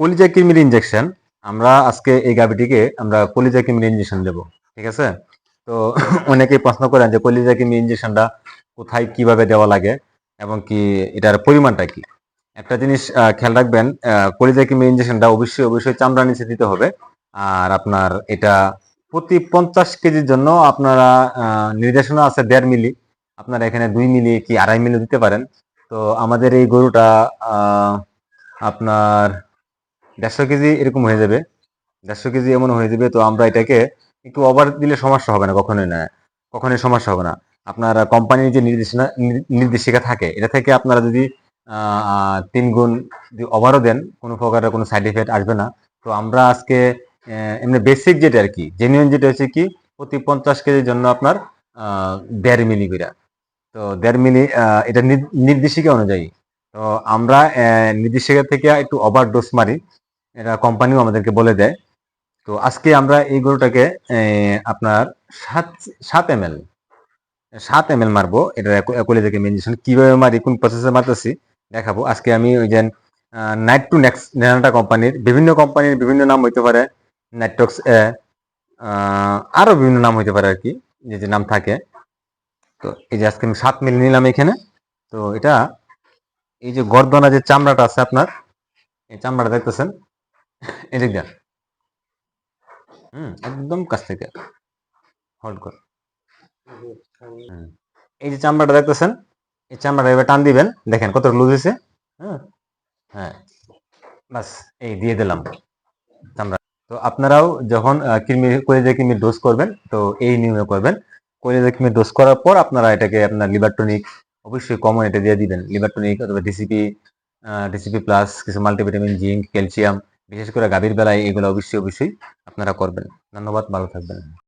কলিজা কিমির ইনজেকশন আমরা আজকে এই গাভিটিকে আমরা কলিজা কিমির ইনজেকশন দেব, ঠিক আছে? তো অনেকেই প্রশ্ন করেন যে কলিজা কিমির ইনজেকশনটা কোথায়, কীভাবে দেওয়া লাগে এবং কি এটার পরিমাণটা কি? একটা জিনিস খেয়াল রাখবেন কলিজা কিমির ইনজেকশনটা অবশ্যই অবশ্যই চামড়া নিচে দিতে হবে। আর আপনার এটা প্রতি পঞ্চাশ কেজির জন্য আপনারা নির্দেশনা আছে দেড় মিলি। আপনারা এখানে দুই মিলি কি আড়াই মিলি দিতে পারেন। তো আমাদের এই গরুটা আপনার দেড়শো কেজি এরকম হয়ে যাবে। দেড়শো কেজি এমন হয়ে যাবে, তো আমরা এটাকে একটু ওভার দিলে সমস্যা হবে না, কখনোই না, কখনোই সমস্যা হবে না। আপনার কোম্পানির যে নির্দেশনা, নির- নির্দেশিকা থাকে, এটা থেকে আপনারা যদি তিন গুণ ওভারও দেন, কোনো প্রকারের কোনো সাইড এফেক্ট আসবে না। তো আমরা আজকে এমনি বেসিক যেটা আর কি জেনুইন যেটা হচ্ছে কি, প্রতি পঞ্চাশ কেজির জন্য আপনার দেড় মিলি করে। তো দেড় মিলি এটা নির- নির্দেশিকা অনুযায়ী। তো আমরা নির্দেশিকা থেকে একটু ওভার ডোজ মারি। এটা কোম্পানিও আমাদেরকে বলে দেয়। তো আজকে আমরা এই গরুটাকে আপনার সাত সাত এম এল সাত এম এল মারবো। এটা একলে থেকে ইঞ্জেকশন কীভাবে মারি, কোন প্রসেসে মারতেছি দেখাবো। আজকে আমি ওই যে নাইট টু নেক্সট নেনাটা কোম্পানির বিভিন্ন কোম্পানির বিভিন্ন নাম হইতে পারে। নাইট্রক্স এ আরও বিভিন্ন নাম হইতে পারে আর কি, যে যে নাম থাকে। তো এই যে আজকে আমি সাত মিল নিলাম এখানে। তো এটা, এই যে গর্দনা যে চামড়াটা আছে আপনার, এই চামড়াটা দেখতেছেন? এদিক দেন হুম, একদম কাছ থেকে। হোল্ড কর। এই যে চামড়াটা দেখতেছেন, এই চামড়াটা এবার টান দিবেন। দেখেন কত লুজ হয়েছে। হ্যাঁ হ্যাঁ বাস এই দিয়ে দিলাম চামড়া। তো আপনারাও যখন কৃমি, কলেজে কৃমি ডোজ করবেন, তো এই নিয়মে করবেন। কলেজে কৃমি ডোজ করার পর আপনারা এটাকে আপনার লিভার টনিক অবশ্যই কমন এটা দিয়ে দিবেন। লিভার টনিক অথবা D C P D C P plus কিছু মাল্টিভিটামিন জিঙ্ক ক্যালসিয়াম বিশেষ করে গাভীর বেলায় এগুলো অবশ্যই অবশ্যই আপনারা করবেন। ধন্যবাদ ভালো থাকবেন।